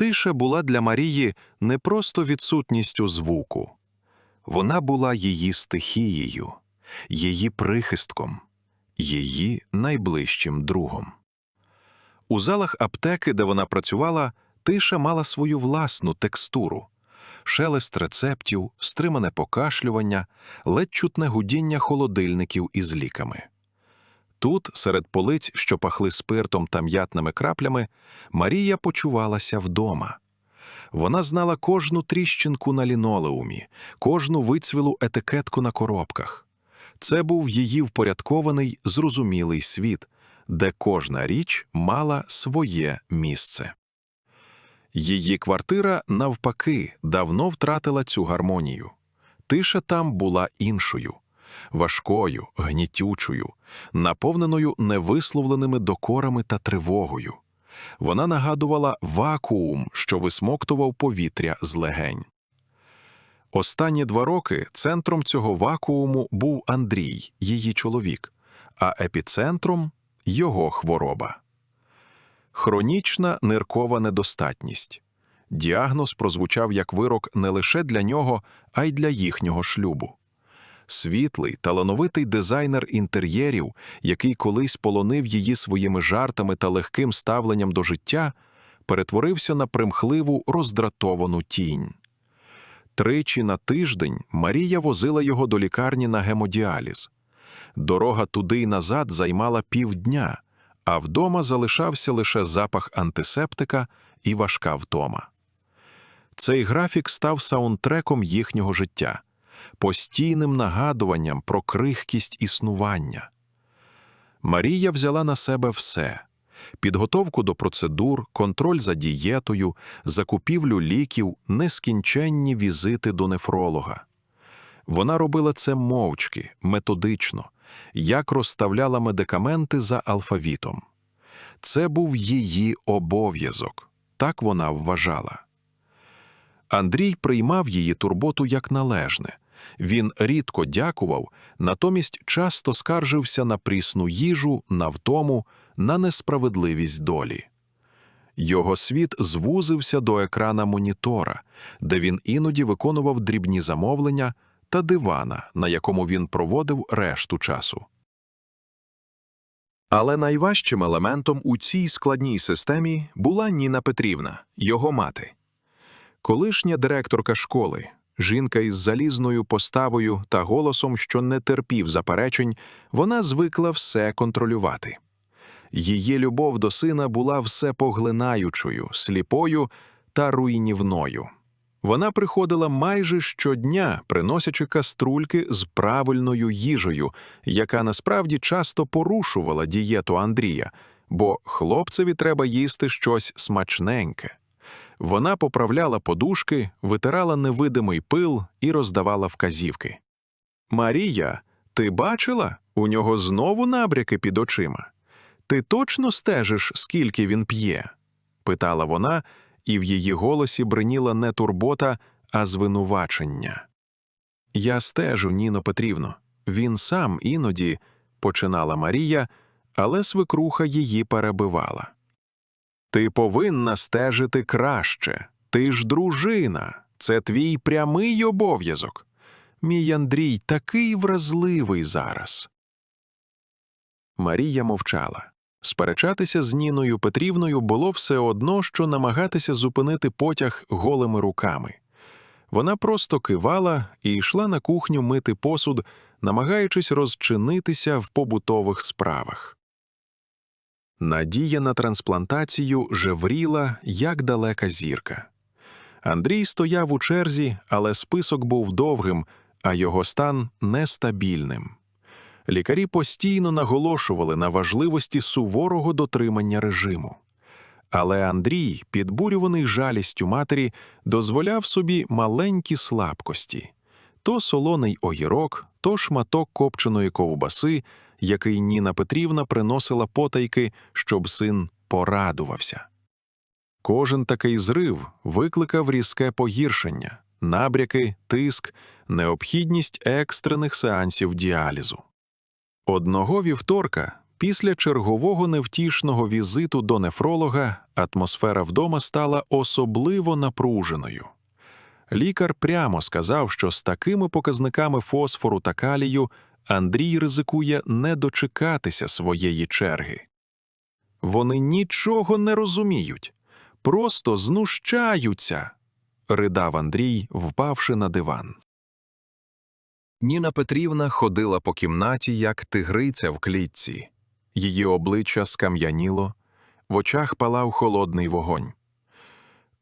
Тиша була для Марії не просто відсутністю звуку, вона була її стихією, її прихистком, її найближчим другом. У залах аптеки, де вона працювала, тиша мала свою власну текстуру, шелест рецептів, стримане покашлювання, ледь чутне гудіння холодильників із ліками. Тут, серед полиць, що пахли спиртом та м'ятними краплями, Марія почувалася вдома. Вона знала кожну тріщинку на лінолеумі, кожну вицвілу етикетку на коробках. Це був її впорядкований, зрозумілий світ, де кожна річ мала своє місце. Її квартира, навпаки, давно втратила цю гармонію. Тиша там була іншою, важкою, гнітючою, наповненою невисловленими докорами та тривогою. Вона нагадувала вакуум, що висмоктував повітря з легень. Останні два роки центром цього вакууму був Андрій, її чоловік, а епіцентром його хвороба. Хронічна ниркова недостатність. Діагноз прозвучав як вирок не лише для нього, а й для їхнього шлюбу. Світлий, талановитий дизайнер інтер'єрів, який колись полонив її своїми жартами та легким ставленням до життя, перетворився на примхливу роздратовану тінь. Тричі на тиждень Марія возила його до лікарні на гемодіаліз. Дорога туди й назад займала півдня, а вдома залишався лише запах антисептика і важка втома. Цей графік став саундтреком їхнього життя, постійним нагадуванням про крихкість існування. Марія взяла на себе все підготовку до процедур, контроль за дієтою, закупівлю ліків, нескінченні візити до нефролога. Вона робила це мовчки, методично, як розставляла медикаменти за алфавітом. Це був її обов'язок, так вона вважала. Андрій приймав її турботу як належне. Він рідко дякував, натомість часто скаржився на прісну їжу, на втому, на несправедливість долі. Його світ звузився до екрана монітора, де він іноді виконував дрібні замовлення та дивана, на якому він проводив решту часу. Але найважчим елементом у цій складній системі була Ніна Петрівна, його мати. Колишня директорка школи, жінка із залізною поставою та голосом, що не терпів заперечень, вона звикла все контролювати. Її любов до сина була всепоглинаючою, сліпою та руйнівною. Вона приходила майже щодня, приносячи каструльки з правильною їжею, яка насправді часто порушувала дієту Андрія, бо хлопцеві треба їсти щось смачненьке. Вона поправляла подушки, витирала невидимий пил і роздавала вказівки. Марія, ти бачила? У нього знову набряки під очима. Ти точно стежиш, скільки він п'є? питала вона, і в її голосі бриніла не турбота, а звинувачення. Я стежу, Ніно Петрівно. Він сам іноді, починала Марія, але свекруха її перебивала. Ти повинна стежити краще. Ти ж дружина, це твій прямий обов'язок. Мій Андрій такий вразливий зараз. Марія мовчала. Сперечатися з Ніною Петрівною було все одно, що намагатися зупинити потяг голими руками. Вона просто кивала і йшла на кухню мити посуд, намагаючись розчинитися в побутових справах. Надія на трансплантацію жевріла, як далека зірка. Андрій стояв у черзі, але список був довгим, а його стан нестабільним. Лікарі постійно наголошували на важливості суворого дотримання режиму. Але Андрій, підбурюваний жалістю матері, дозволяв собі маленькі слабкості то солоний огірок, то шматок копченої ковбаси, який Ніна Петрівна приносила потайки, щоб син порадувався. Кожен такий зрив викликав різке погіршення, набряки, тиск, необхідність екстрених сеансів діалізу. Одного вівторка, Після чергового невтішного візиту до нефролога атмосфера вдома стала особливо напруженою. Лікар прямо сказав, що з такими показниками фосфору та калію Андрій ризикує не дочекатися своєї черги. Вони нічого не розуміють, просто знущаються, ридав Андрій, впавши на диван. Ніна Петрівна ходила по кімнаті, як тигриця в клітці. Її обличчя скам'яніло, в очах палав холодний вогонь.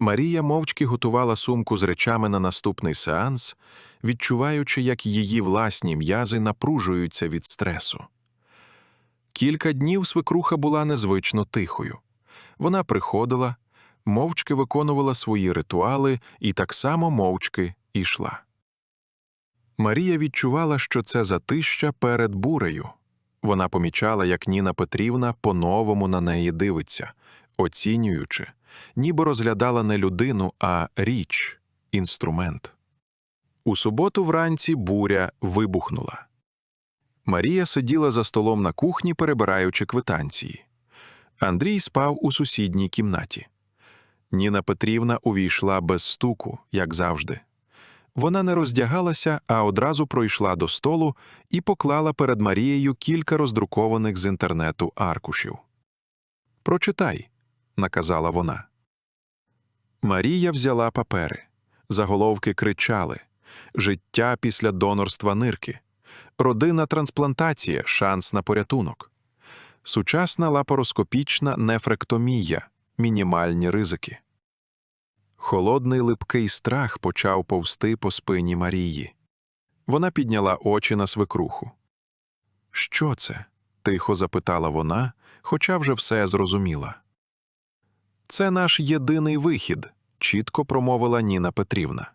Марія мовчки готувала сумку з речами на наступний сеанс, відчуваючи, як її власні м'язи напружуються від стресу. Кілька днів свекруха була незвично тихою. Вона приходила, мовчки виконувала свої ритуали і так само мовчки йшла. Марія відчувала, що це затища перед бурею. Вона помічала, як Ніна Петрівна по-новому на неї дивиться, оцінюючи, ніби розглядала не людину, а річ, інструмент. У суботу вранці буря вибухнула. Марія сиділа за столом на кухні, перебираючи квитанції. Андрій спав у сусідній кімнаті. Ніна Петрівна увійшла без стуку, як завжди. Вона не роздягалася, а одразу пройшла до столу і поклала перед Марією кілька роздрукованих з інтернету аркушів. Прочитай, наказала вона. Марія взяла папери. Заголовки кричали Життя після донорства нирки, родинна трансплантація, шанс на порятунок, сучасна лапароскопічна нефректомія, мінімальні ризики. Холодний липкий страх почав повсти по спині Марії. Вона підняла очі на свекруху. Що це? тихо запитала вона, хоча вже все зрозуміла. Це наш єдиний вихід, чітко промовила Ніна Петрівна.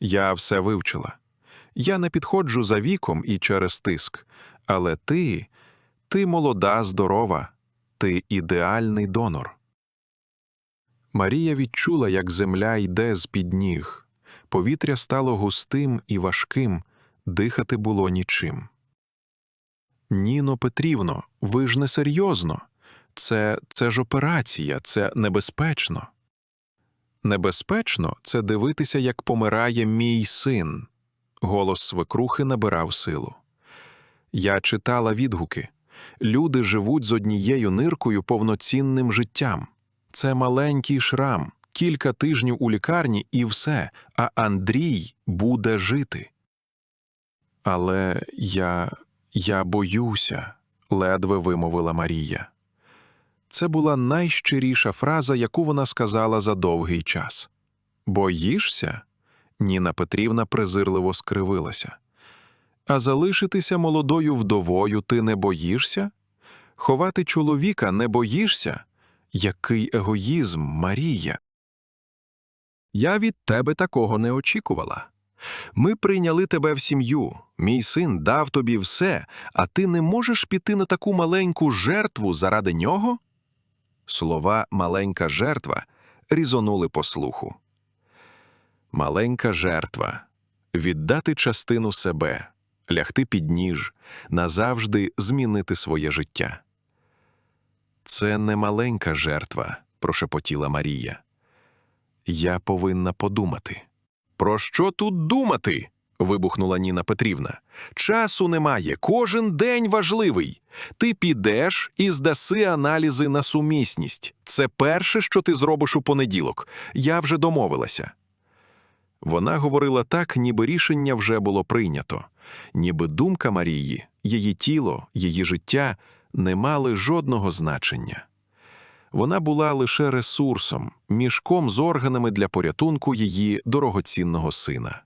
Я все вивчила. Я не підходжу за віком і через тиск, але ти, ти молода, здорова, ти ідеальний донор. Марія відчула, як земля йде з-під ніг. Повітря стало густим і важким, дихати було нічим. Ніно Петрівно, ви ж не серйозно. Це, це ж операція, це небезпечно. Небезпечно це дивитися, як помирає мій син. Голос свекрухи набирав силу. Я читала відгуки. Люди живуть з однією ниркою повноцінним життям. Це маленький шрам, кілька тижнів у лікарні і все, а Андрій буде жити. Але я. я боюся, ледве вимовила Марія. Це була найщиріша фраза, яку вона сказала за довгий час. Боїшся? Ніна Петрівна презирливо скривилася. А залишитися молодою вдовою ти не боїшся? Ховати чоловіка не боїшся? Який егоїзм, Марія. Я від тебе такого не очікувала. Ми прийняли тебе в сім'ю. Мій син дав тобі все, а ти не можеш піти на таку маленьку жертву заради нього? Слова маленька жертва різонули по слуху. Маленька жертва віддати частину себе, лягти під ніж, назавжди змінити своє життя. Це не маленька жертва, прошепотіла Марія. Я повинна подумати. Про що тут думати? Вибухнула Ніна Петрівна. Часу немає, кожен день важливий. Ти підеш і здаси аналізи на сумісність. Це перше, що ти зробиш у понеділок. Я вже домовилася. Вона говорила так, ніби рішення вже було прийнято, ніби думка Марії, її тіло, її життя не мали жодного значення. Вона була лише ресурсом, мішком з органами для порятунку її дорогоцінного сина.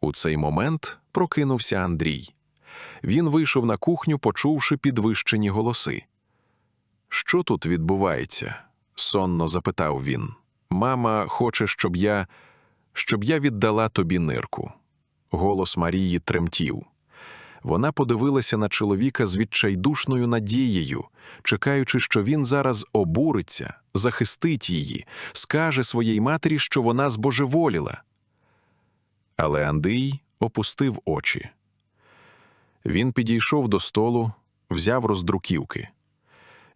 У цей момент прокинувся Андрій. Він вийшов на кухню, почувши підвищені голоси. Що тут відбувається? сонно запитав він. Мама хоче, щоб я щоб я віддала тобі нирку. Голос Марії тремтів. Вона подивилася на чоловіка з відчайдушною надією, чекаючи, що він зараз обуриться, захистить її, скаже своїй матері, що вона збожеволіла. Але Андрій опустив очі. Він підійшов до столу, взяв роздруківки.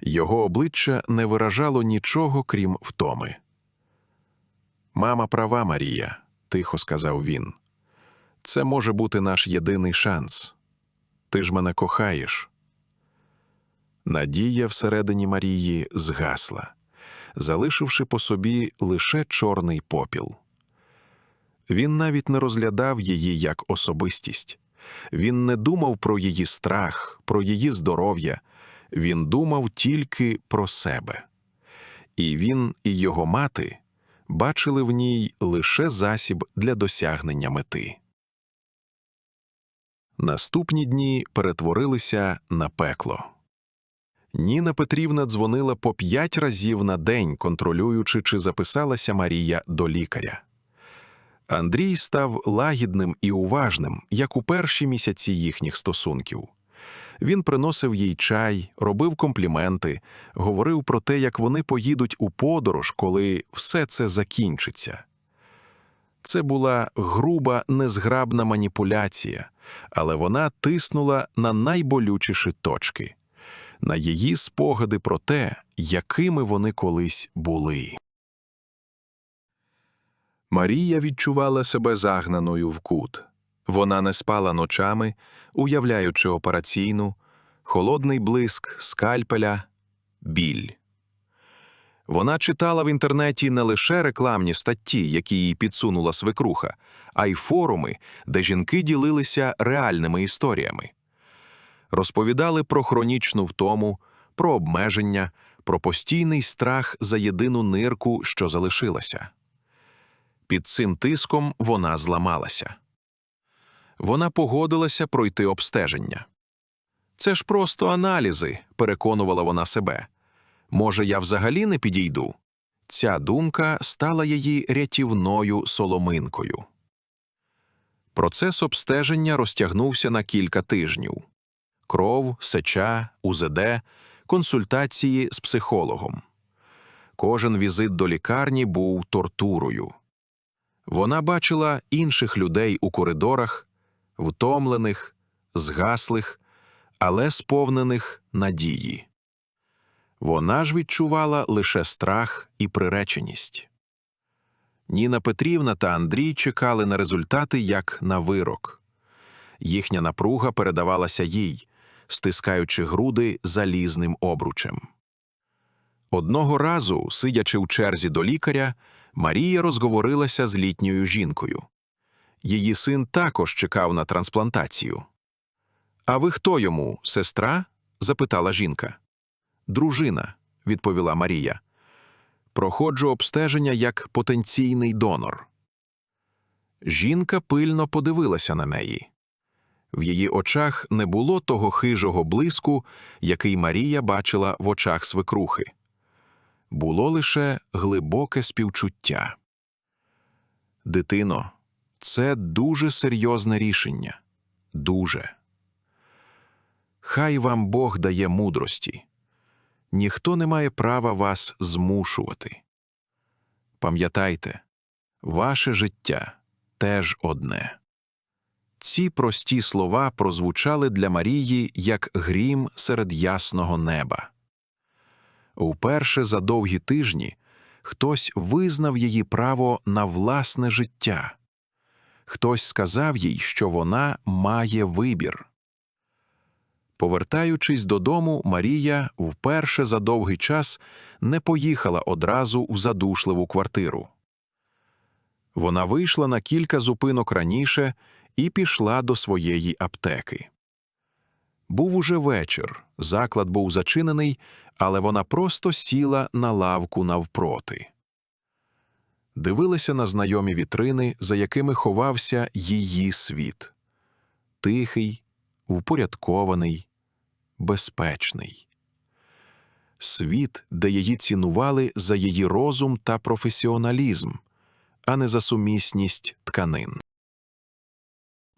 Його обличчя не виражало нічого, крім втоми. Мама права, Марія, тихо сказав він. Це може бути наш єдиний шанс. Ти ж мене кохаєш. Надія всередині Марії згасла, залишивши по собі лише чорний попіл. Він навіть не розглядав її як особистість. Він не думав про її страх, про її здоров'я. Він думав тільки про себе. І він, і його мати бачили в ній лише засіб для досягнення мети. Наступні дні перетворилися на пекло. Ніна Петрівна дзвонила по п'ять разів на день, контролюючи, чи записалася Марія до лікаря. Андрій став лагідним і уважним, як у перші місяці їхніх стосунків. Він приносив їй чай, робив компліменти, говорив про те, як вони поїдуть у подорож, коли все це закінчиться. Це була груба, незграбна маніпуляція, але вона тиснула на найболючіші точки, на її спогади про те, якими вони колись були. Марія відчувала себе загнаною в кут. Вона не спала ночами, уявляючи операційну, холодний блиск скальпеля, біль. Вона читала в інтернеті не лише рекламні статті, які їй підсунула свекруха, а й форуми, де жінки ділилися реальними історіями. Розповідали про хронічну втому, про обмеження, про постійний страх за єдину нирку, що залишилася. Під цим тиском вона зламалася. Вона погодилася пройти обстеження. Це ж просто аналізи, переконувала вона себе. Може, я взагалі не підійду? Ця думка стала її рятівною соломинкою. Процес обстеження розтягнувся на кілька тижнів кров, сеча, УЗД, консультації з психологом. Кожен візит до лікарні був тортурою. Вона бачила інших людей у коридорах, втомлених, згаслих, але сповнених надії. Вона ж відчувала лише страх і приреченість. Ніна Петрівна та Андрій чекали на результати як на вирок. Їхня напруга передавалася їй, стискаючи груди залізним обручем. Одного разу, сидячи в черзі до лікаря, Марія розговорилася з літньою жінкою. Її син також чекав на трансплантацію. А ви хто йому, сестра? запитала жінка. Дружина, відповіла Марія. Проходжу обстеження як потенційний донор. Жінка пильно подивилася на неї. В її очах не було того хижого блиску, який Марія бачила в очах свекрухи. Було лише глибоке співчуття. Дитино, це дуже серйозне рішення. Дуже. Хай вам Бог дає мудрості. Ніхто не має права вас змушувати. Пам'ятайте, ваше життя теж одне. Ці прості слова прозвучали для Марії як грім серед ясного неба. Уперше за довгі тижні хтось визнав її право на власне життя. Хтось сказав їй, що вона має вибір. Повертаючись додому, Марія вперше за довгий час не поїхала одразу у задушливу квартиру. Вона вийшла на кілька зупинок раніше і пішла до своєї аптеки. Був уже вечір, заклад був зачинений, але вона просто сіла на лавку навпроти. Дивилася на знайомі вітрини, за якими ховався її світ тихий, впорядкований, безпечний. Світ, де її цінували за її розум та професіоналізм, а не за сумісність тканин.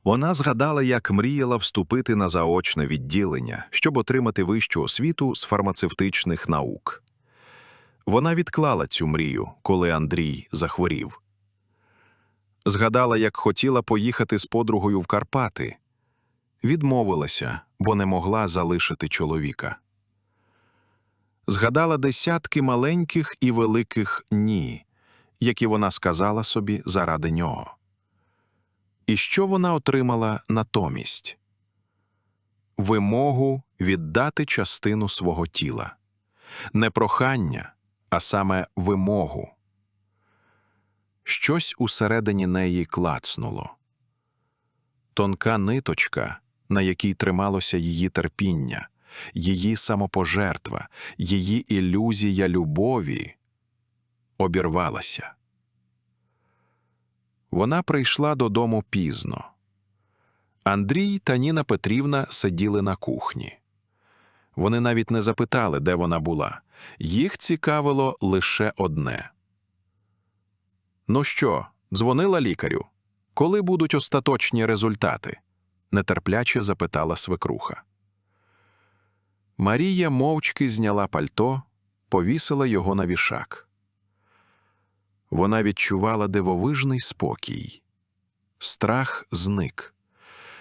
Вона згадала, як мріяла вступити на заочне відділення, щоб отримати вищу освіту з фармацевтичних наук. Вона відклала цю мрію, коли Андрій захворів. Згадала, як хотіла поїхати з подругою в Карпати. відмовилася, бо не могла залишити чоловіка. Згадала десятки маленьких і великих ні, які вона сказала собі заради нього. І що вона отримала натомість? Вимогу віддати частину свого тіла, не прохання, а саме вимогу. Щось усередині неї клацнуло. Тонка ниточка, на якій трималося її терпіння, її самопожертва, її ілюзія любові, обірвалася. Вона прийшла додому пізно. Андрій та Ніна Петрівна сиділи на кухні. Вони навіть не запитали, де вона була. Їх цікавило лише одне. Ну що, дзвонила лікарю? Коли будуть остаточні результати? нетерпляче запитала свекруха. Марія мовчки зняла пальто, повісила його на вішак. Вона відчувала дивовижний спокій. Страх зник.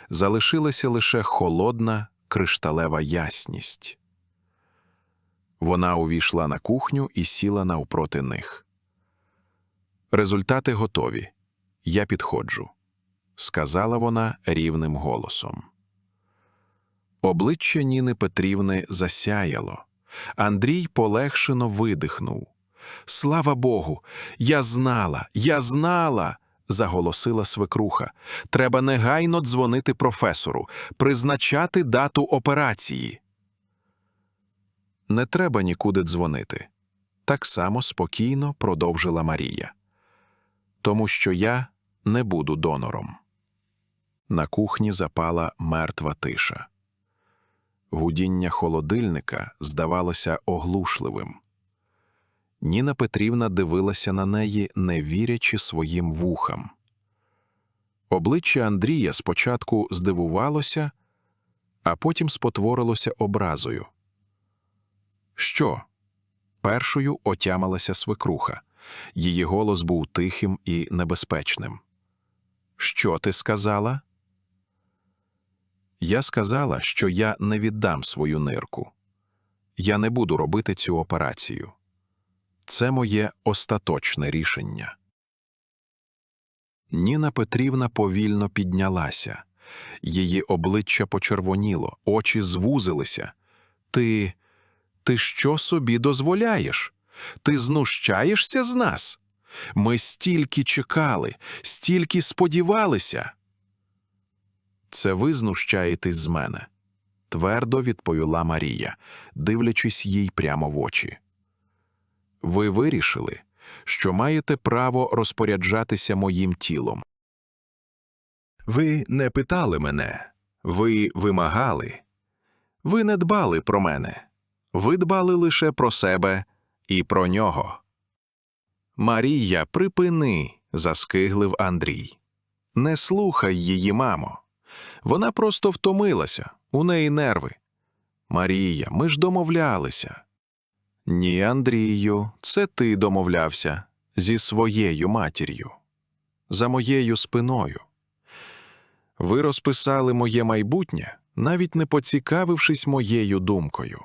Залишилася лише холодна кришталева ясність. Вона увійшла на кухню і сіла навпроти них. Результати готові. Я підходжу, сказала вона рівним голосом. Обличчя Ніни Петрівни засяяло. Андрій полегшено видихнув. Слава Богу, я знала, я знала. заголосила свекруха. Треба негайно дзвонити професору, призначати дату операції. Не треба нікуди дзвонити. Так само спокійно продовжила Марія. Тому що я не буду донором. На кухні запала мертва тиша. Гудіння холодильника здавалося оглушливим. Ніна Петрівна дивилася на неї, не вірячи своїм вухам. Обличчя Андрія спочатку здивувалося, а потім спотворилося образою. Що? Першою отямилася свекруха. Її голос був тихим і небезпечним. Що ти сказала? Я сказала, що я не віддам свою нирку. Я не буду робити цю операцію. Це моє остаточне рішення. Ніна Петрівна повільно піднялася. Її обличчя почервоніло, очі звузилися. Ти. ти що собі дозволяєш? Ти знущаєшся з нас? Ми стільки чекали, стільки сподівалися. Це ви знущаєтесь з мене, твердо відповіла Марія, дивлячись їй прямо в очі. Ви вирішили, що маєте право розпоряджатися моїм тілом. Ви не питали мене, ви вимагали. Ви не дбали про мене, ви дбали лише про себе і про нього. Марія, припини, заскиглив Андрій. Не слухай її, мамо. Вона просто втомилася, у неї нерви. Марія, ми ж домовлялися. Ні, Андрію, це ти домовлявся зі своєю матір'ю, за моєю спиною. Ви розписали моє майбутнє, навіть не поцікавившись моєю думкою.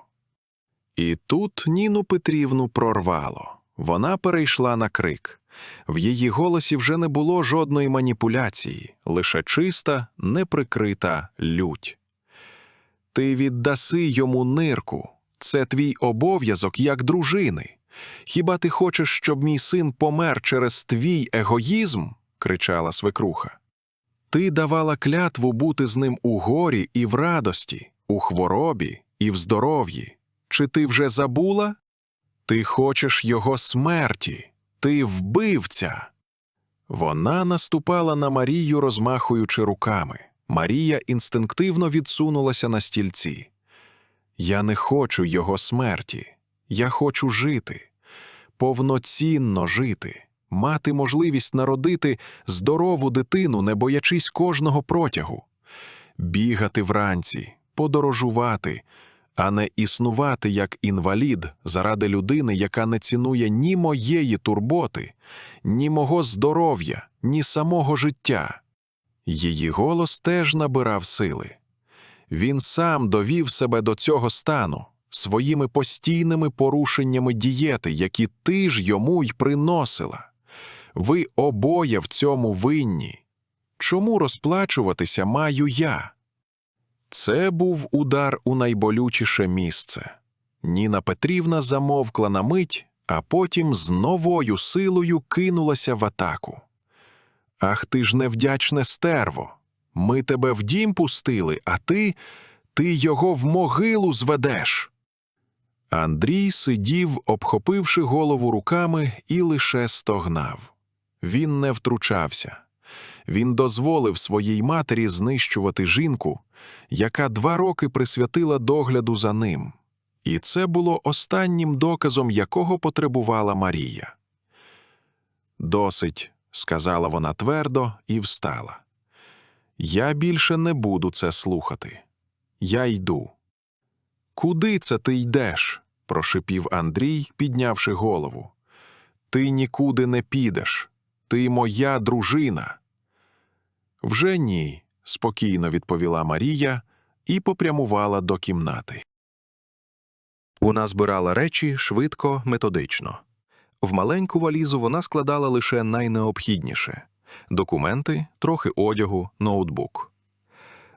І тут Ніну Петрівну прорвало. Вона перейшла на крик. В її голосі вже не було жодної маніпуляції, лише чиста, неприкрита лють. Ти віддаси йому нирку. Це твій обов'язок як дружини. Хіба ти хочеш, щоб мій син помер через твій егоїзм? кричала свекруха. Ти давала клятву бути з ним у горі і в радості, у хворобі і в здоров'ї. Чи ти вже забула? Ти хочеш його смерті, ти вбивця. Вона наступала на Марію, розмахуючи руками. Марія інстинктивно відсунулася на стільці. Я не хочу його смерті. Я хочу жити, повноцінно жити, мати можливість народити здорову дитину, не боячись кожного протягу, бігати вранці, подорожувати, а не існувати як інвалід заради людини, яка не цінує ні моєї турботи, ні мого здоров'я, ні самого життя. Її голос теж набирав сили. Він сам довів себе до цього стану своїми постійними порушеннями дієти, які ти ж йому й приносила. Ви обоє в цьому винні. Чому розплачуватися маю я? Це був удар у найболючіше місце. Ніна Петрівна замовкла на мить, а потім з новою силою кинулася в атаку. Ах ти ж невдячне стерво! Ми тебе в дім пустили, а ти, ти його в могилу зведеш. Андрій сидів, обхопивши голову руками, і лише стогнав. Він не втручався. Він дозволив своїй матері знищувати жінку, яка два роки присвятила догляду за ним. І це було останнім доказом, якого потребувала Марія. Досить, сказала вона твердо і встала. Я більше не буду це слухати. Я йду. Куди це ти йдеш? прошипів Андрій, піднявши голову. Ти нікуди не підеш. Ти моя дружина. Вже ні, спокійно відповіла Марія і попрямувала до кімнати. Вона збирала речі швидко, методично. В маленьку валізу вона складала лише найнеобхідніше документи, трохи одягу, ноутбук.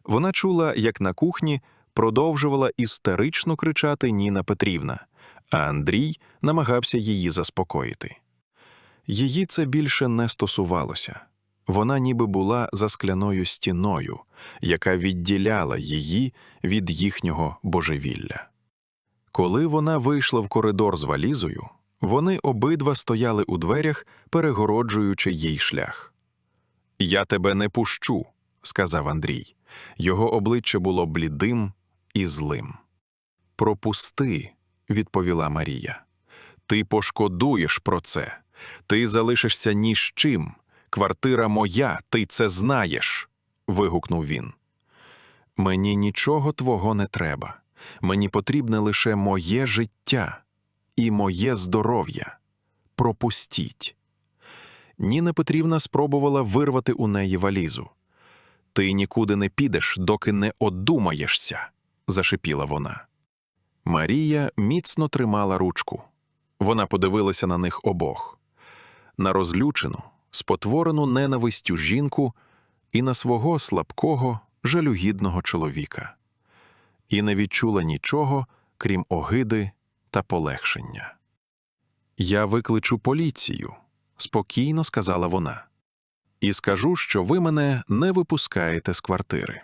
Вона чула, як на кухні продовжувала істерично кричати Ніна Петрівна, а Андрій намагався її заспокоїти. Її це більше не стосувалося. Вона ніби була за скляною стіною, яка відділяла її від їхнього божевілля. Коли вона вийшла в коридор з валізою, вони обидва стояли у дверях, перегороджуючи їй шлях. Я тебе не пущу, сказав Андрій. Його обличчя було блідим і злим. Пропусти, відповіла Марія. Ти пошкодуєш про це. Ти залишишся ні з чим. Квартира моя, ти це знаєш. вигукнув він. Мені нічого твого не треба. Мені потрібне лише моє життя і моє здоров'я. Пропустіть. Ніна Петрівна спробувала вирвати у неї валізу. Ти нікуди не підеш, доки не одумаєшся, зашипіла вона. Марія міцно тримала ручку. Вона подивилася на них обох на розлючену, спотворену ненавистю жінку і на свого слабкого, жалюгідного чоловіка, і не відчула нічого, крім огиди та полегшення. Я викличу поліцію, спокійно сказала вона, і скажу, що ви мене не випускаєте з квартири.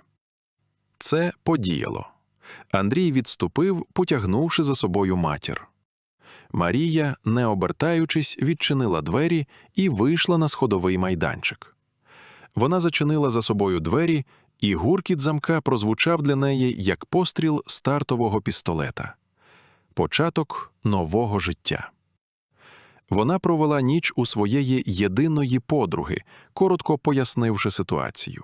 Це подіяло. Андрій відступив, потягнувши за собою матір. Марія, не обертаючись, відчинила двері і вийшла на сходовий майданчик. Вона зачинила за собою двері, і гуркіт замка прозвучав для неї як постріл стартового пістолета початок нового життя. Вона провела ніч у своєї єдиної подруги, коротко пояснивши ситуацію.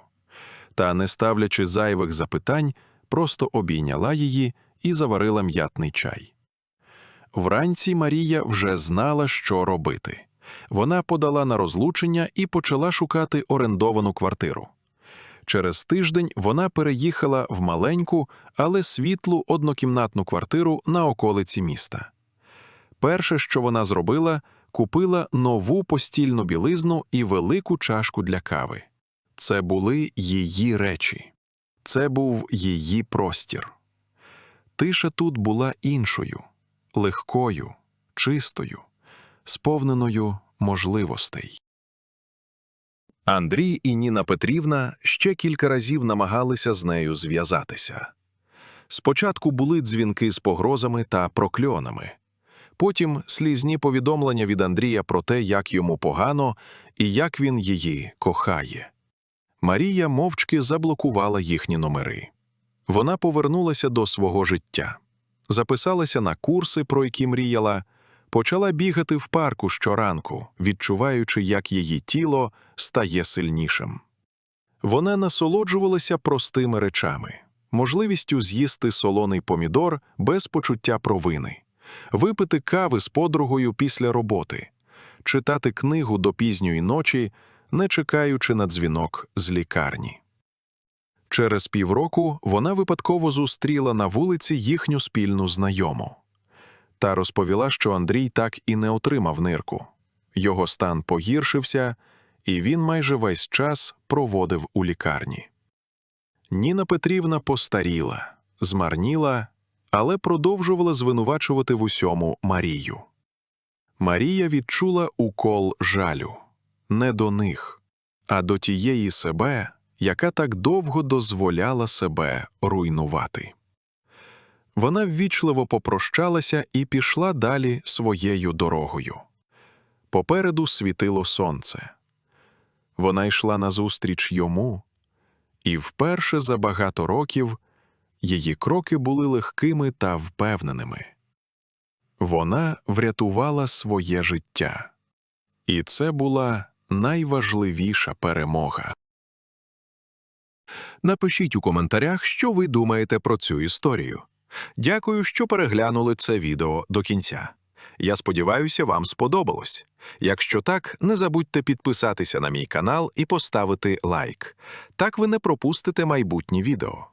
Та, не ставлячи зайвих запитань, просто обійняла її і заварила м'ятний чай. Вранці Марія вже знала, що робити. Вона подала на розлучення і почала шукати орендовану квартиру. Через тиждень вона переїхала в маленьку, але світлу однокімнатну квартиру на околиці міста. Перше, що вона зробила, купила нову постільну білизну і велику чашку для кави. Це були її речі, це був її простір. Тиша тут була іншою, легкою, чистою, сповненою можливостей. Андрій і Ніна Петрівна ще кілька разів намагалися з нею зв'язатися. Спочатку були дзвінки з погрозами та прокльонами, потім слізні повідомлення від Андрія про те, як йому погано і як він її кохає. Марія мовчки заблокувала їхні номери. Вона повернулася до свого життя, записалася на курси, про які мріяла, почала бігати в парку щоранку, відчуваючи, як її тіло стає сильнішим. Вона насолоджувалася простими речами, можливістю з'їсти солоний помідор без почуття провини, випити кави з подругою після роботи, читати книгу до пізньої ночі, не чекаючи на дзвінок з лікарні. Через півроку вона випадково зустріла на вулиці їхню спільну знайому. Та розповіла, що Андрій так і не отримав нирку. Його стан погіршився, і він майже весь час проводив у лікарні. Ніна Петрівна постаріла, змарніла, але продовжувала звинувачувати в усьому Марію. Марія відчула укол жалю не до них, а до тієї себе, яка так довго дозволяла себе руйнувати. Вона ввічливо попрощалася і пішла далі своєю дорогою. Попереду світило сонце. Вона йшла назустріч йому, і вперше за багато років її кроки були легкими та впевненими. Вона врятувала своє життя, і це була найважливіша перемога. Напишіть у коментарях, що ви думаєте про цю історію. Дякую, що переглянули це відео до кінця. Я сподіваюся, вам сподобалось. Якщо так, не забудьте підписатися на мій канал і поставити лайк. Так ви не пропустите майбутні відео.